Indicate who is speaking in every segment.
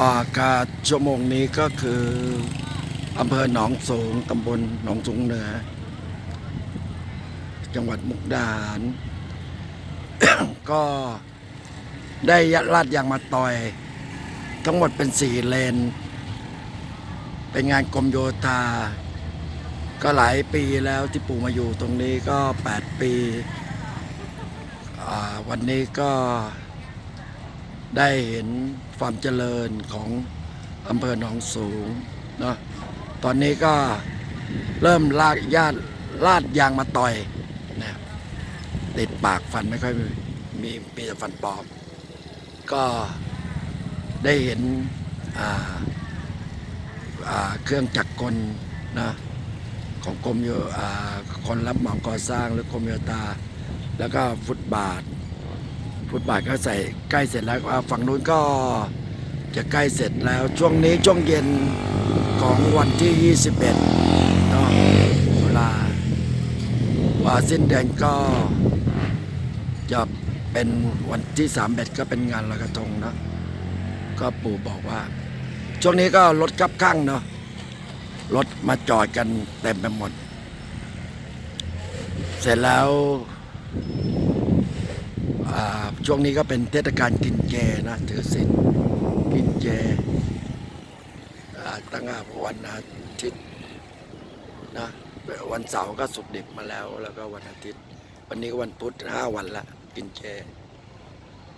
Speaker 1: อากาศชั่วโมงนี้ก็คืออำเภอหนองสูงตำบลหนองสูงเหนือ จังหวัดมุกดาหาร ก็ได้ยัดลาดยางมาต่อย ทั้งหมดเป็นสี่เลน เป็นงานกรมโยธา ก็หลายปีแล้วที่ปู่มาอยู่ตรงนี้ก็ 8 ปีอ่าวันนี้ก็ ได้เห็นความเจริญของอำเภอหนองสูงเนาะตอนนี้ก็เริ่มลากญาติลาดยางมาต่อยนะติดปากฟันไม่ค่อยมีมีมีแต่ฟันปลอม ก็ได้เห็นอ่าอ่าเครื่องจักรกลนะของกรมโยอ่าคนรับเหมาก่อสร้างหรือกรมโยธาแล้วก็ฟุตบาท ฟุตบาทก็ใส่ใกล้เสร็จแล้วฝั่งนู้นก็จะใกล้เสร็จแล้วช่วงนี้ช่วงเย็นของวันที่ 21เนาะเวลาว่าสิ้นเดือนก็จะเป็นวันที่3เบ็ดก็เป็นงานลอยกระทงเนาะก็ปู่บอกว่า ช่วงนี้ก็รถกับข้างเนาะรถมาจอดกันเต็มไปหมด เสร็จแล้ว ช่วงนี้ก็เป็นเทศกาลกินเจนะถือศีลกินเจอ่าตั้งแต่วันอาทิตย์นะวันเสาร์ก็สุกดิบมาแล้ว แล้วก็วันอาทิตย์ วันนี้ก็วันพุธห้าวันละกินเจ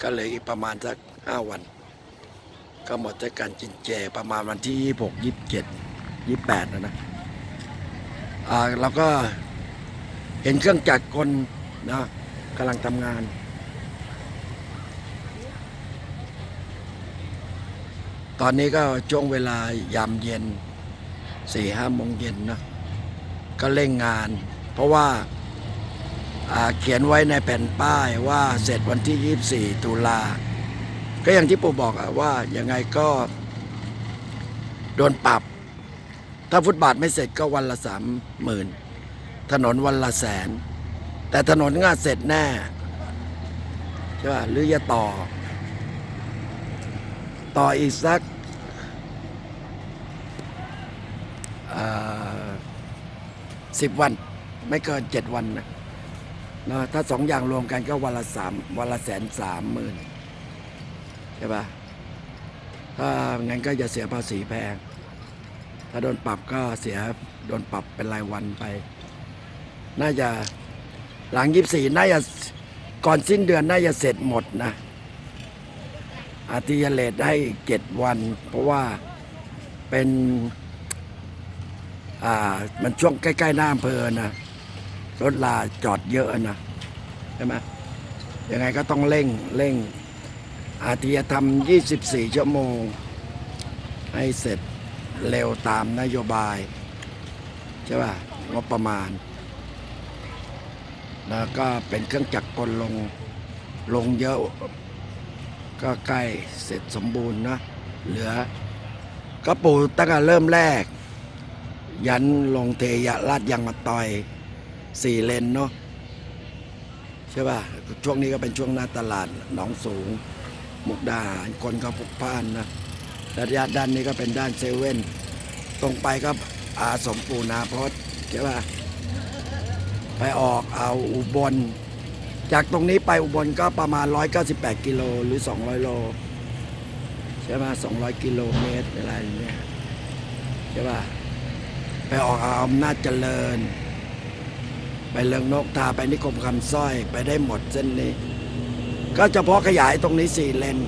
Speaker 1: ก็เลยอีกประมาณสักห้าวัน ก็หมดเทศกาลกินเจประมาณวันที่ยี่หกยี่สิบเจ็ดยี่แปดนะนะเราก็เห็นเครื่องจักรกลนะกำลังทำงาน ตอนนี้ก็ช่วงเวลายามเย็นสี่ห้าโมงเย็นนะก็เร่งงาน เพราะว่าาเขียนไว้ในแผ่นป้ายว่าเสร็จวันที่ 24 ตุลา ก็อย่างที่ปู่บอกอะว่ายังไงก็โดนปรับ ถ้าฟุตบาทไม่เสร็จก็วันละสามหมื่นถนนวันละแสน แต่ถนนงานเสร็จแน่ใช่ป่ะหรือจะต่อ ต่ออีกสักสิบวัน ไม่เกินเจ็ดวันนะนะถ้าสองอย่างรวมกันก็วันละสามวันละแสนสามหมื่นใช่ปะถ้างั้นก็จะเสียภาษีแพง ถ้าโดนปรับก็เสียโดนปรับเป็นรายวันไป น่าจะหลังยีิบสี่น่าจะก่อนสิ้นเดือนน่าจะเสร็จหมดนะ อาทิยเลตให้เจ็ดวัน เพราะว่าเป็นอ่ามันช่วงใกล้ๆหน้าอำเภอนะรถลาจอดเยอะนะใช่ไหมยังไงก็ต้องเร่งเร่ง อาทิยทำ24 ชั่วโมง ให้เสร็จเร็วตามนโยบายใช่ป่ะงบประมาณ แล้วก็เป็นเครื่องจักรกลลงลงเยอะ ก็ใกล้เสร็จสมบูรณ์นะเหลือ ก็ปูตั้งแต่เริ่มแรก ยันลงเทยะลาดยางมาต่อยสี่เลนเนาะใช่ป่ะช่วงนี้ก็เป็นช่วงหน้าตลาดหนองสูง มุกดาหารคนก็พลุกพล่านนะระยะด้านนี้ก็เป็นด้านเซเว่นตรงไปก็อาสมปูนาพจน์ใช่ป่ะไปออกเอาอุบล จากตรงนี้ไปอุบลก็ประมาณ 198 กิโลหรือ 200 โล ใช่ไหม200 กิโลเมตรอะไรอย่างเงี้ยใช่ป่ะไปออกอาอำนาจเจริญ ไปเลืองนกทาไปนิคมคำสร้อยไปได้หมดเส้นนี้ ก็เฉพาะขยายตรงนี้สี่เลน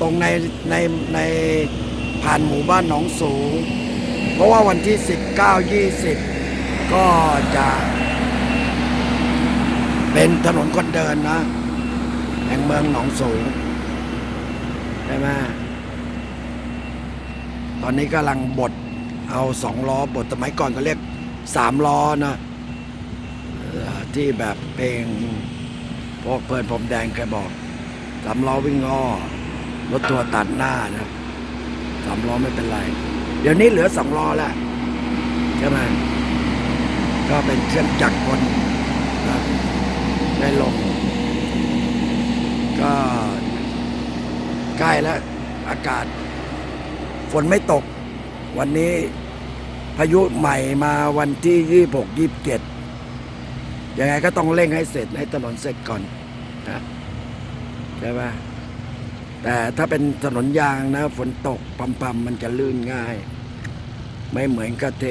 Speaker 1: ตรงในในในผ่านหมู่บ้านหนองสูง เพราะว่าวันที่ 19 20 ก็จะ เป็นถนนคนเดินนะแห่งเมืองหนองสูงใช่ไหมตอนนี้กำลังบดเอาสองล้อบดสมัยก่อนก็เรียกสามล้อนะที่แบบเพลงพวกเพลินผมแดงเคยบอกสามล้อวิ่งง้อรถทัวตัดหน้านะสามล้อไม่เป็นไร เดี๋ยวนี้เหลือสองล้อแล้วใช่ไหมก็เป็นเครื่องจักรกลนะ ได้ลง ก็ใกล้แล้วอากาศ ฝนไม่ตก วันนี้พายุใหม่มาวันที่ยี่หกยี่เจ็ดยังไงก็ต้องเร่งให้เสร็จให้ถนนเสร็จก่อนนะใช่ไหมแต่ถ้าเป็นถนนยางนะ ฝนตกปั๊มๆมันจะลื่นง่าย ไม่เหมือนกับเท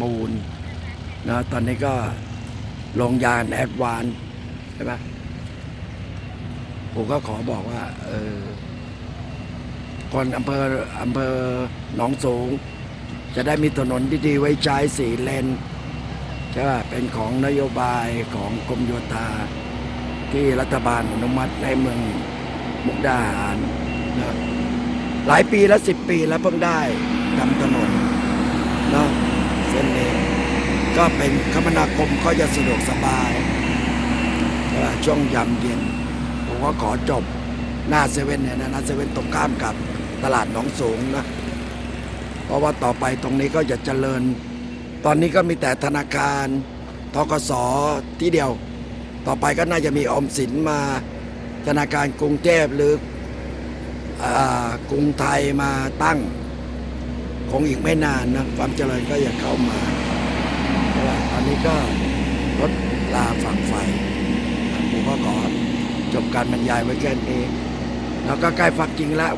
Speaker 1: ปูนนะตอนนี้ก็ลงยานแอดวานซ์ ใช่ไหมผมก็ขอบอกว่า เออคนอำเภออำเภอหนองสูง จะได้มีถนนที่ดีไว้ใช้สี่เลนใช่ป่ะเป็นของนโยบายของกรมโยธา ที่รัฐบาลอนุมัติในเมืองมุกดาหารนะหลายปีแล้วสิบปีแล้วเพิ่งได้ทำถนนเนาะเส้นนี้ก็เป็นคมนาคมก็จะสะดวกสบาย ช่วงยามเย็น ผมก็ขอจบหน้าเซเว่นเนี่ยนะหน้าเซเว่นตรงข้ามกับตลาดหนองสูงนะ เพราะว่าต่อไปตรงนี้ก็จะเจริญ ตอนนี้ก็มีแต่ธนาคารทกสที่เดียว ต่อไปก็น่าจะมีออมสินมาธนาคารกรุงเทพหรืออกรุงไทยมาตั้งคงอีกไม่นานนะความเจริญก็จะเข้ามาเพราะว่าตอนนี้ก็รถลาฝั่งไฟ ผมก็ขอจบการบรรยายไว้แค่นี้ แล้วก็ใกล้ฟักจริงแล้ว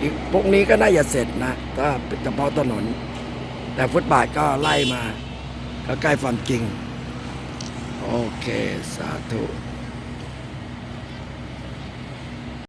Speaker 1: อีกพวกนี้ก็น่าจะเสร็จนะถ้าเป็นเฉพาะถนน แต่ฟุตบาทก็ไล่มา ก็ใกล้ความจริง โอเค สาธุ